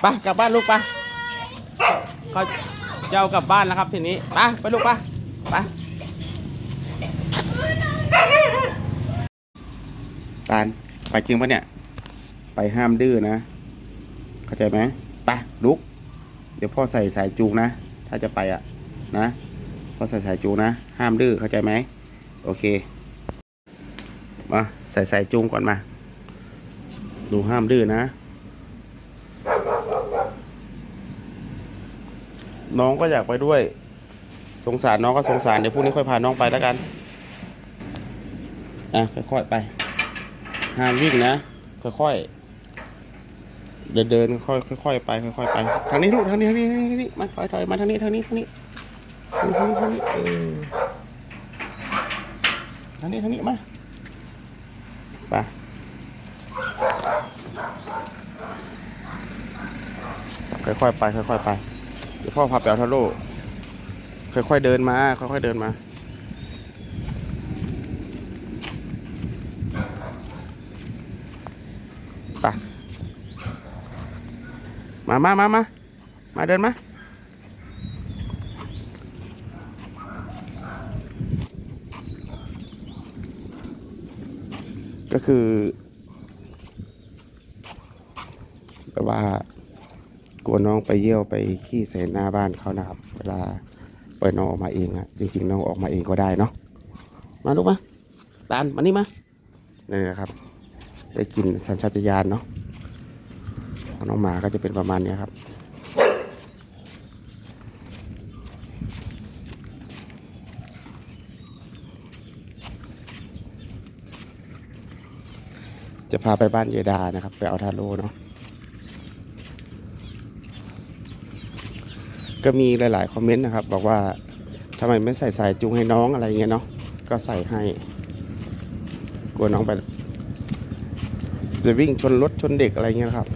ไปกลับบ้านลูกไปเขาเจ้ากลับบ้านแล้วครับทีนี้ไปไปลูกไปไปตาลไปจริงปะเนี่ย ไปห้ามดื้อนะ เข้าใจไหมไปลุก เดี๋ยวพ่อใส่สายจูงนะ ถ้าจะไปอะ นะพ่อใส่สายจูงนะ ห้ามดื้อเข้าใจไหมโอเค มาใส่สายจูงก่อนมา นูห้ามดื้อนะ น้องก็อยากไปด้วย สงสารน้องก็สงสารเดี๋ยวพรุ่งนี้ค่อยพาน้องไปแล้วกัน อะค่อยๆไป ห้ามวิ่งนะ ค่อยๆ เดินเดินค่อยค่อยๆไปค่อยๆไป ทางนี้ลูกทางนี้ทางนี้ทางนี้ทางนี้มาถอยถอยมาทางนี้ทางนี้ทางนี้ทางนี้ทางนี้ทางนี้เออทางนี้ทางนี้มาไป ค่อยๆไปค่อยๆไปเดี๋ยวพ่อพาไปเอาทาโร่ค่อยๆเดินมา ค่อยๆเดินมาไปมามามามามาเดินมาก็คือแบบว่า กลัวน้องไปเยี่ยวไปขี้ใส่หน้าบ้านเขานะครับ เวลาปล่อยน้องออกมาเองอะจริง ๆ น้องออกมาเองก็ได้เนาะมาลูกมาตานมานี่มานี่นะครับได้กลินสัญชาตญาณเนาะน้องหมาก็จะเป็นประมาณนี้ครับจะพาไปบ้านเยดานะครับ ไปเอาทาโร่เนาะ ก็มีหลาย ๆ คอมเมนต์นะครับ บอกว่าทำไมไม่ใส่สายจูงให้น้องอะไรเงี้ยเนาะก็ใส่ให้ กลัวน้องไปจะวิ่งชนรถชนเด็กอะไรเงี้ยครับ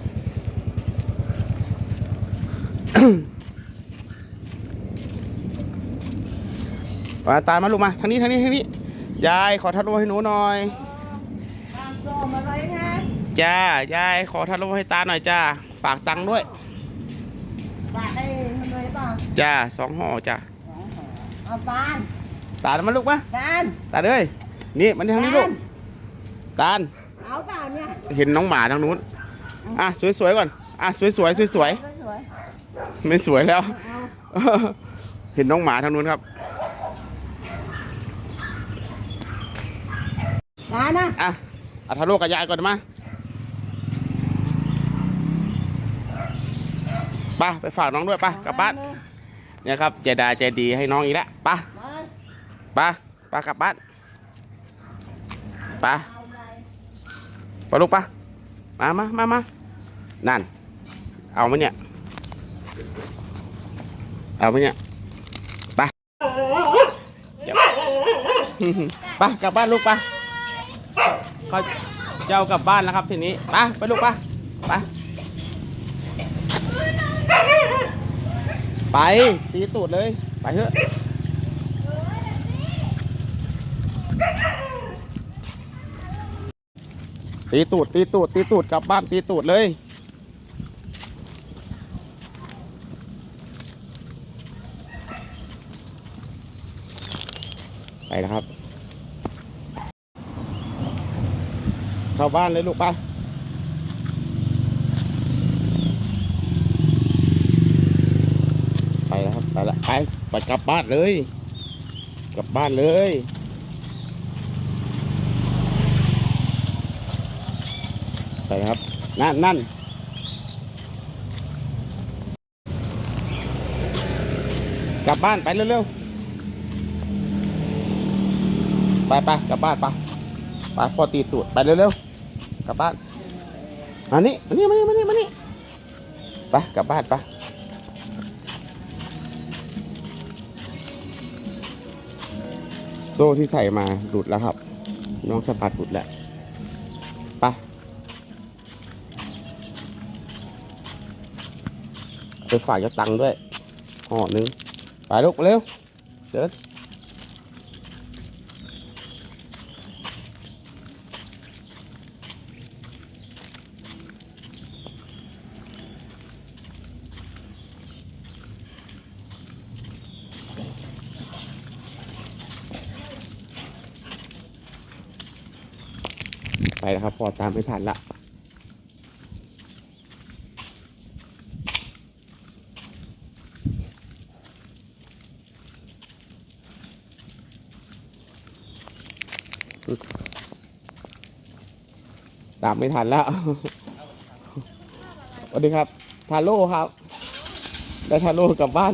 มาตามมาลูกมาทางนี้ทางนี้ทางนี้ ยายขอทัดโลให้หนูหน่อยตามตัวมาเลยนะจ้ายายขอทัดโลให้ตาหน่อยจ้า ฝากตังค์ด้วย บาทได้มันเลยเปล่า จ้าสองห่อจ้าเอาปานตาลมาลูกมาปานตาเลยนี่มันทางนี้ลูกตาลเอาเปล่าเนี่ยเห็นน้องหมาทางนู้นอะสวยๆก่อนอะสวยๆสวยๆสวยไม่สวยแล้วๆเอาเห็นน้องหมาทางนู้นครับได้นะอะเอาทาโร่กับยายก่อนมาไปไปฝากน้องด้วยไปกลับบ้าน เนี่ยครับเจดาใจดีให้น้องอีกแล้วไปไปไปไปกลับบ้านไปเอาไปไปลูกไปมามามามานั่น เอาไหมเนี่ย เอาไหมเนี่ยไปเดี๋ยวไปกลับบ้านลูกไปเขาเจ้ากลับบ้านแล้วครับทีนี้ไปไปลูกปไป ไป ตีตูดเลย ไปเถอะตีตูด ตีตูด ตีตูด กลับบ้านตีตูดเลย ไปนะครับ เข้าบ้านเลยลูกไปแล้วครับ ไปไปไปกลับบ้านเลย กลับบ้านเลยไปครับนั่นนั่นกลับบ้านไปเร็วๆไปไปกลับบ้านไปไปพอตีตูดไปเร็วๆกลับบ้านมานี่มานี่มานี่มานี่มานี่ไปกลับบ้านไป โซ่ที่ใส่มาหลุดแล้วครับ น้องสะพัดหลุดแล้วไปไปฝากยาตังค์ด้วยห่อหนึ่งไปลูกเร็ว เดิน ไปแล้วครับ พอตามไม่ทันละตามไม่ทันแล้วสวัสดีครับ ทาโร่ครับ ได้ทาโร่กลับบ้าน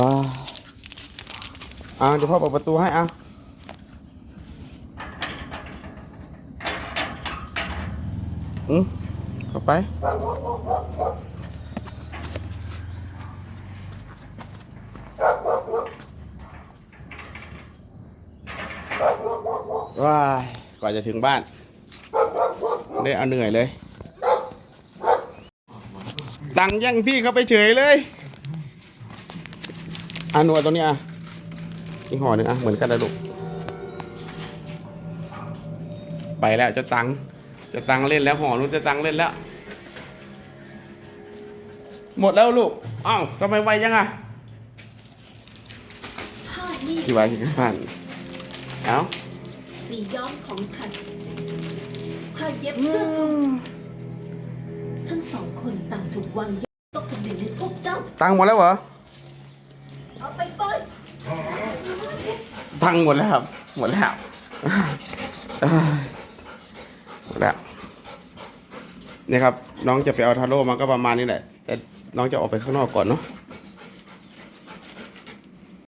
อ่าอ่าเดี๋ยวพ่อเปิดประตูให้เอะอืมเข้าไป ว้ายกว่าจะถึงบ้าน ได้เอาเหนื่อยเลย ตังแย่งพี่เขาไปเฉยเลย อะหนวดตรงนี้อะอีกห่อหนึ่งอะเหมือนกันเลยลูกไปแล้วเจะตังค์เจะตังค์เล่นแล้วห่อนู้นเจะตังค์เล่นแล้ว หมดแล้วลูกอ้าวทำไมไวยังอะผ้านี่ที่ไว้ที่บ้านเอ้าสีย้อมของฉันผ้าเย็บเสื้อคลุมทั้งสองคนต่างถูกวางยาตกเป็นหนึ่งในพวกเจ้าตังค์หมดแล้วเหรอ เอาไปเลย พังหมดแล้วครับ หมดแล้วหมดแล้วนี่ครับ น้องจะไปเอาทาโร่มาก็ประมาณนี้แหละ แต่น้องจะออกไปข้างนอกก่อนเนาะ